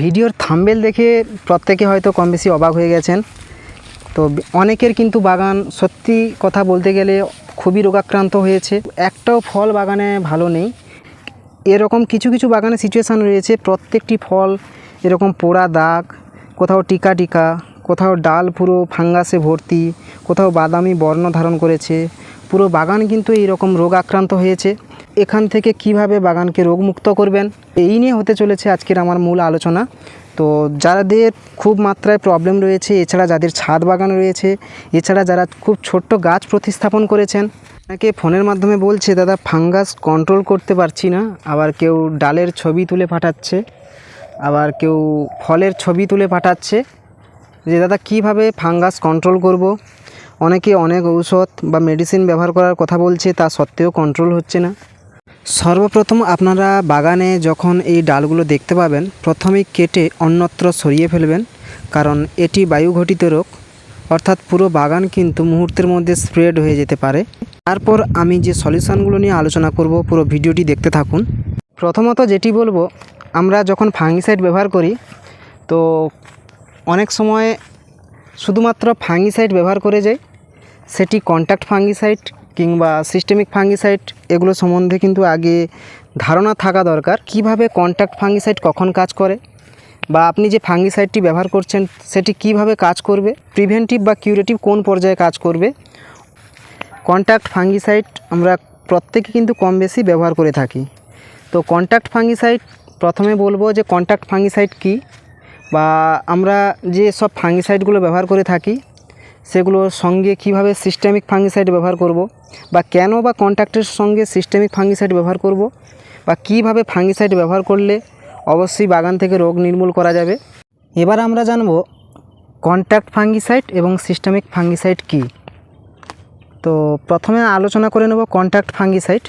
ভিডিওর থাম্বেল দেখে প্রত্যেকে হয়তো কম বেশি অবাক হয়ে গেছেন। তো অনেকের কিন্তু বাগান সত্যি কথা বলতে গেলে খুবই রোগাক্রান্ত হয়েছে। একটাও ফল বাগানে ভালো নেই। এরকম কিছু কিছু বাগানে সিচুয়েশান রয়েছে। প্রত্যেকটি ফল এরকম পোড়া দাগ, কোথাও টিকা টিকা, কোথাও ডাল পুরো ফাঙ্গাসে ভর্তি, কোথাও বাদামি বর্ণ ধারণ করেছে। পুরো বাগান কিন্তু এইরকম রোগ আক্রান্ত হয়েছে। এখান থেকে কীভাবে বাগানকে রোগমুক্ত করবেন, এই নিয়ে হতে চলেছে আজকের আমার মূল আলোচনা। তো যাদের খুব মাত্রায় প্রবলেম রয়েছে, এছাড়া যাদের ছাদ বাগান রয়েছে, এছাড়া যারা খুব ছোট্ট গাছ প্রতিস্থাপন করেছেন অনেকে ফোনের মাধ্যমে বলছে, দাদা ফাঙ্গাস কন্ট্রোল করতে পারছি না। আবার কেউ ডালের ছবি তুলে পাঠাচ্ছে, আবার কেউ ফলের ছবি তুলে পাঠাচ্ছে, যে, দাদা, কীভাবে ফাঙ্গাস কন্ট্রোল করব? অনেকে অনেক ঔষধ বা মেডিসিন ব্যবহার করার কথা বলছে, তা সত্ত্বেও কন্ট্রোল হচ্ছে না। সর্বপ্রথম আপনারা বাগানে যখন এই ডালগুলো দেখতে পাবেন, প্রথমেই কেটে অন্যত্র সরিয়ে ফেলবেন, কারণ এটি বায়ুঘটিত রোগ। অর্থাৎ পুরো বাগান কিন্তু মুহূর্তের মধ্যে স্প্রেড হয়ে যেতে পারে। তারপর আমি যে সলিউশনগুলো নিয়ে আলোচনা করব, পুরো ভিডিওটি দেখতে থাকুন। প্রথমত যেটি বলব, আমরা যখন ফাঙ্গিসাইড ব্যবহার করি, তো অনেক সময় শুধুমাত্র ফাঙ্গিসাইড ব্যবহার করে যাই, সেটি কন্ট্যাক্ট ফাঙ্গিসাইড কিংবা সিস্টেমিক ফাঙ্গিসাইড এগুলো সম্বন্ধে কিন্তু আগে ধারণা থাকা দরকার। কীভাবে কন্ট্যাক্ট ফাঙ্গিসাইড কখন কাজ করে? বা আপনি যে ফাঙ্গিসাইডটি ব্যবহার করছেন, সেটি কীভাবে কাজ করবে? প্রিভেন্টিভ বা কিউরেটিভ কোন পর্যায়ে কাজ করবে? কন্ট্যাক্ট ফাঙ্গিসাইড আমরা প্রত্যেকে কিন্তু কম বেশি ব্যবহার করে থাকি। তো কন্ট্যাক্ট ফাঙ্গিসাইড প্রথমে বলব যে কন্ট্যাক্ট ফাঙ্গিসাইড কী? বা আমরা যে সব ফাঙ্গিসাইডগুলো ব্যবহার করে থাকি সেগুলোর সঙ্গে কীভাবে সিস্টেমিক ফাঙ্গিসাইড ব্যবহার করব? বা কেন বা কন্ট্যাক্টের সঙ্গে সিস্টেমিক ফাঙ্গিসাইড ব্যবহার করব? বা কীভাবে ফাঙ্গিসাইড ব্যবহার করলে অবশ্যই বাগান থেকে রোগ নির্মূল করা যাবে? এবার আমরা জানব কন্ট্যাক্ট ফাঙ্গিসাইড এবং সিস্টেমিক ফাঙ্গিসাইড কী। তো প্রথমে আলোচনা করে নেব কন্ট্যাক্ট ফাঙ্গিসাইড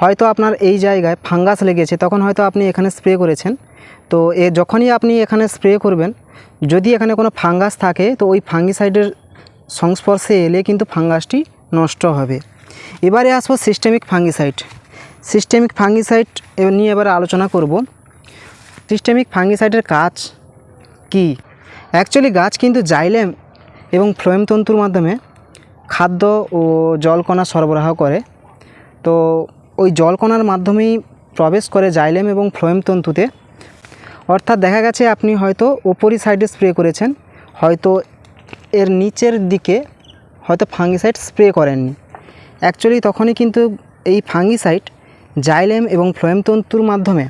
হয়তো আপনার এই জায়গায় ফাঙ্গাস লেগেছে, তখন হয়তো আপনি এখানে স্প্রে করেছেন। তো এ যখনই আপনি এখানে স্প্রে করবেন, যদি এখানে কোনো ফাঙ্গাস থাকে, তো ওই ফাঙ্গিসাইডের সংস্পর্শে এলে কিন্তু ফাঙ্গাসটি নষ্ট হবে। এবারে আসব সিস্টেমিক ফাঙ্গিসাইড সিস্টেমিক ফাঙ্গিসাইড নিয়ে এবারে আলোচনা করব। সিস্টেমিক ফাঙ্গিসাইডের কাজ কি? অ্যাকচুয়ালি গাছ কিন্তু জাইলেম এবং ফ্লোয়েম তন্তুর মাধ্যমে খাদ্য ও জলকণা সরবরাহ করে। তো ওই জলকণার মাধ্যমেই প্রবেশ করে জাইলেম এবং ফ্লোয়েম তন্তুতে। অর্থাৎ দেখা গেছে আপনি হয়তো ওপরই সাইডে স্প্রে করেছেন, হয়তো এর নিচের দিকে হয়তো ফাঙ্গিসাইড স্প্রে করেননি। অ্যাকচুয়ালি তখনই কিন্তু এই ফাঙ্গিসাইড জাইলেম এবং ফ্লোয়েম তন্তুর মাধ্যমে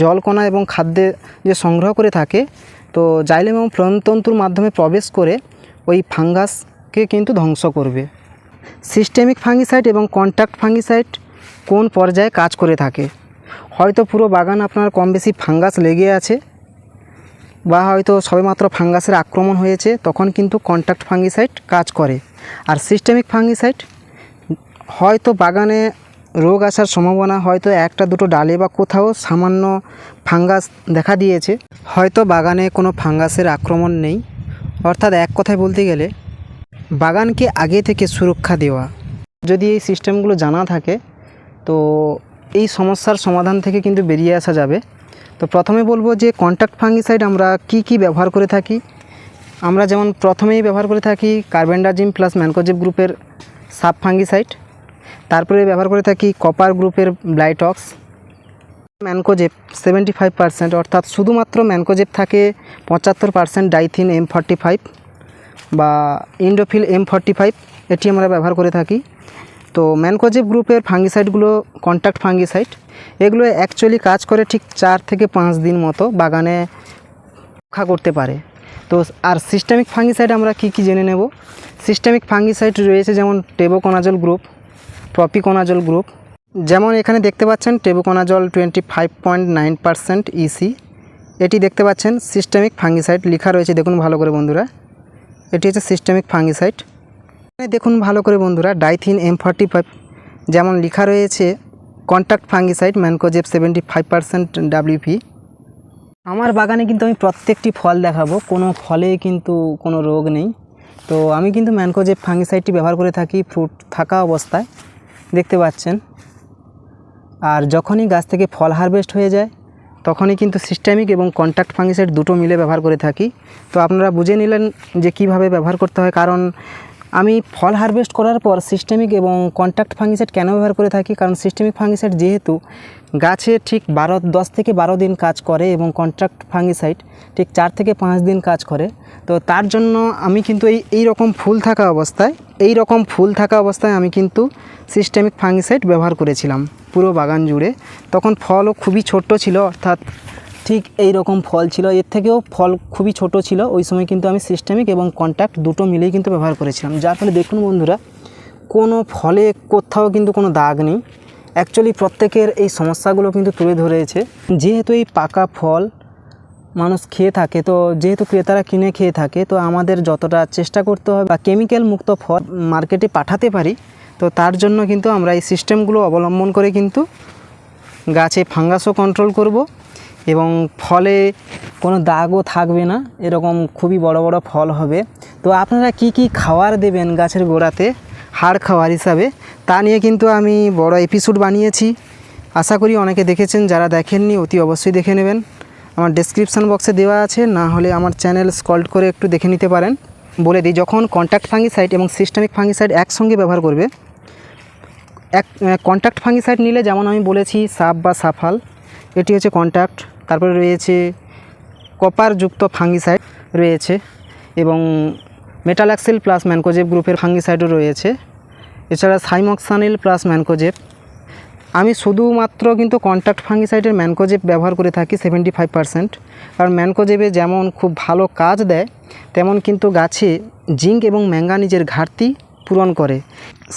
জলকণা এবং খাদ্যে যে সংগ্রহ করে থাকে, তো জাইলেম এবং ফ্লোয়েম তন্তুর মাধ্যমে প্রবেশ করে ওই ফাঙ্গাসকে কিন্তু ধ্বংস করবে। সিস্টেমিক ফাঙ্গিসাইড এবং কন্ট্যাক্ট ফাঙ্গিসাইড কোন পর্যায়ে কাজ করে থাকে? হয়তো পুরো বাগান আপনার কম বেশি ফাঙ্গাস লেগে আছে বা হয়তো সবেমাত্র ফাঙ্গাসের আক্রমণ হয়েছে, তখন কিন্তু কন্ট্যাক্ট ফাঙ্গিসাইড কাজ করে। আর সিস্টেমিক ফাঙ্গিসাইড হয়তো বাগানে রোগ আসার সম্ভাবনা, হয়তো একটা দুটো ডালে বা কোথাও সামান্য ফাঙ্গাস দেখা দিয়েছে। হয়তো বাগানে কোনো ফাঙ্গাসের আক্রমণ নেই। অর্থাৎ এক কথায় বলতে গেলে, বাগানকে আগে থেকে সুরক্ষা দেওয়া। যদি এই সিস্টেমগুলো জানা থাকে, তো এই সমস্যার সমাধান থেকে কিন্তু বেরিয়ে আসা যাবে। তো প্রথমে বলব যে কন্ট্যাক্ট ফাঙ্গিসাইড আমরা কি কি ব্যবহার করে থাকি? আমরা যেমন প্রথমেই ব্যবহার করে থাকি কার্বেন্ডাজিম প্লাস ম্যানকোজেব গ্রুপের সাব ফাঙ্গিসাইড তারপরে ব্যবহার করে থাকি কপার গ্রুপের Blitox mancozeb seventy five percent অর্থাৎ শুধুমাত্র ম্যানকোজেব থাকে পঁচাত্তর percent Dithane M forty five বা ইন্ডোফিল এম ফর্টি ফাইভ এটি আমরা ব্যবহার করে থাকি। তো ম্যানকোজেব গ্রুপের ফাঙ্গিসাইডগুলো কন্ট্যাক্ট ফাঙ্গিসাইড, এগুলো অ্যাকচুয়ালি কাজ করে ঠিক চার থেকে পাঁচ দিন মতো বাগানে রক্ষা করতে পারে। তো আর সিস্টেমিক ফাঙ্গিসাইড আমরা কি কি জেনে নেব? সিস্টেমিক ফাঙ্গিসাইড রয়েছে যেমন টেবোকোনাজল গ্রুপ, প্রপিকোনাজল গ্রুপ। যেমন এখানে দেখতে পাচ্ছেন tebuconazole twenty five point nine percent EC এটি দেখতে পাচ্ছেন সিস্টেমিক ফাঙ্গিসাইড লেখা রয়েছে, দেখুন ভালো করে বন্ধুরা। এটি হচ্ছে সিস্টেমিক ফাঙ্গিসাইড। দেখুন, ভালো করে বন্ধুরা, ডাইথিন এম ফর্টি ফাইভ যেমন লেখা রয়েছে contact fungicide mancozeb seventy five percent WP আমার বাগানে কিন্তু আমি প্রত্যেকটি ফল দেখাবো, কোনো ফলে কিন্তু কোনো রোগ নেই। তো আমি কিন্তু ম্যানকোজেব ফাঙ্গিসাইডটি ব্যবহার করে থাকি ফ্রুট থাকা অবস্থায়, দেখতে পাচ্ছেন। আর যখনই গাছ থেকে ফল হারভেস্ট হয়ে যায়, তখনই কিন্তু সিস্টেমিক এবং কন্ট্যাক্ট ফাঙ্গিসাইড দুটো মিলে ব্যবহার করে থাকি। তো আপনারা বুঝে নিলেন যে কীভাবে ব্যবহার করতে হয়, কারণ আমি ফল হারভেস্ট করার পর সিস্টেমিক এবং কন্ট্যাক্ট ফাঙ্গিসাইড কেন ব্যবহার করে থাকি? কারণ সিস্টেমিক ফাঙ্গিসাইড যেহেতু গাছে ঠিক বারো, দশ থেকে বারো দিন কাজ করে এবং কন্ট্রাক্ট ফাঙ্গিসাইড ঠিক চার থেকে পাঁচ দিন কাজ করে। তো তার জন্য আমি কিন্তু এই এই রকম ফুল থাকা অবস্থায়, এই রকম ফুল থাকা অবস্থায় আমি কিন্তু সিস্টেমিক ফাঙ্গিসাইড ব্যবহার করেছিলাম পুরো বাগান জুড়ে। তখন ফলও খুবই ছোট্ট ছিল, অর্থাৎ ঠিক এই রকম ফল ছিল। এর থেকেও ফল খুবই ছোট ছিল। ওই সময় কিন্তু আমি সিস্টেমিক এবং কন্ট্যাক্ট দুটো মিলেই কিন্তু ব্যবহার করেছিলাম। যার ফলে দেখুন বন্ধুরা, কোনো ফলে কোথাও কিন্তু কোনো দাগ নেই। অ্যাকচুয়ালি প্রত্যেকের এই সমস্যাগুলো কিন্তু তুলে ধরেছে। যেহেতু এই পাকা ফল মানুষ খেয়ে থাকে, তো যেহেতু ক্রেতারা কিনে খেয়ে থাকে, তো আমাদের যতটা চেষ্টা করতে হবে বা কেমিক্যাল মুক্ত ফল মার্কেটে পাঠাতে পারি, তো তার জন্য কিন্তু আমরা এই সিস্টেমগুলো অবলম্বন করে কিন্তু গাছে ফাঙ্গাসও কন্ট্রোল করব। এবং ফলে কোনো দাগও থাকবে না। এরকম খুবই বড় বড় ফল হবে। তো আপনারা কি কি খাবার দেবেন গাছের গোড়াতে হাড় খাওয়ার হিসাবে, তা নিয়ে কিন্তু আমি বড় এপিসোড বানিয়েছি। আশা করি অনেকে দেখেছেন, যারা দেখেননি অতি অবশ্যই দেখে নেবেন। আমার ডেসক্রিপশান বক্সে দেওয়া আছে, না হলে আমার চ্যানেল স্কল্ট করে একটু দেখে নিতে পারেন। বলে দিই, যখন কন্ট্যাক্ট ফাঙ্গিসাইড এবং সিস্টেমিক ফাঙ্গিসাইড একসঙ্গে ব্যবহার করবে, এক কন্ট্যাক্ট ফাঙ্গিসাইড নিলে যেমন আমি বলেছি, সাপ বা সাফাল এটি হচ্ছে কন্ট্যাক্ট তারপরে রয়েছে কপারযুক্ত ফাঙ্গিসাইড রয়েছে এবং মেটালাক্সিল প্লাস ম্যানকোজেব গ্রুপের ফাঙ্গিসাইডও রয়েছে। এছাড়া সাইমক্সানিল প্লাস ম্যানকোজেব। আমি শুধুমাত্র কিন্তু কন্ট্যাক্ট ফাঙ্গিসাইডের ম্যানকোজেব ব্যবহার করে থাকি সেভেন্টি ফাইভ পারসেন্ট কারণ ম্যানকোজেবে যেমন খুব ভালো কাজ দেয়, তেমন কিন্তু গাছে জিঙ্ক এবং ম্যাঙ্গানিজের ঘাটতি পূরণ করে।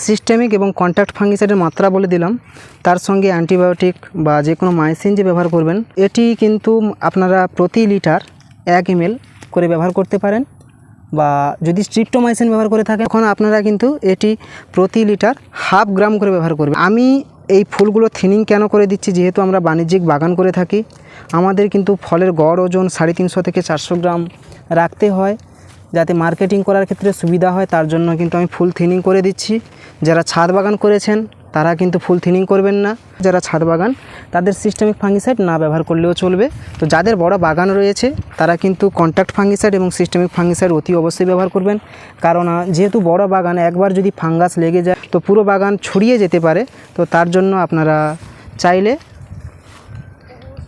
সিস্টেমিক এবং কন্ট্যাক্ট ফাঙ্গিসাইডের মাত্রা বলে দিলাম। তার সঙ্গে অ্যান্টিবায়োটিক বা যে কোনো মাইসিন যে ব্যবহার করবেন, এটি কিন্তু আপনারা প্রতি লিটার এক এম করে ব্যবহার করতে পারেন বা যদি স্ট্রিপ্টোমাইসিন ব্যবহার করে থাকেন, তখন আপনারা কিন্তু এটি প্রতি লিটার হাফ গ্রাম করে ব্যবহার করবেন। আমি এই ফুলগুলো থিনিং কেন করে দিচ্ছি, যেহেতু আমরা বাণিজ্যিক বাগান করে থাকি, আমাদের কিন্তু ফলের গড় ওজন সাড়ে তিনশো থেকে চারশো গ্রাম রাখতে হয়। যাতে মার্কেটিং করার ক্ষেত্রে সুবিধা হয়, তার জন্য কিন্তু আমি ফুল থিনিং করে দিচ্ছি। যারা ছাদ বাগান করেছেন, তারা কিন্তু ফুল থিনিং করবেন না। যারা ছাদ বাগান, তাদের সিস্টেমিক ফাঙ্গিসাইড না ব্যবহার করলেও চলবে। তো যাদের বড় বাগান রয়েছে, তারা কিন্তু কন্ট্যাক্ট ফাঙ্গিসাইড এবং সিস্টেমিক ফাঙ্গিসাইড অতি অবশ্যই ব্যবহার করবেন। কারণ যেহেতু বড় বাগান, একবার যদি ফাঙ্গাস লেগে যায়, তো পুরো বাগান ছড়িয়ে যেতে পারে। তো তার জন্য আপনারা চাইলে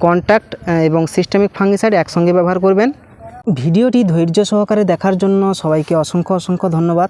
কন্ট্যাক্ট এবং সিস্টেমিক ফাঙ্গিসাইড একসঙ্গে ব্যবহার করবেন। ভিডিওটি ধৈর্য সহকারে দেখার জন্য সবাইকে অসংখ্য অসংখ্য ধন্যবাদ।